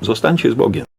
Zostańcie z Bogiem.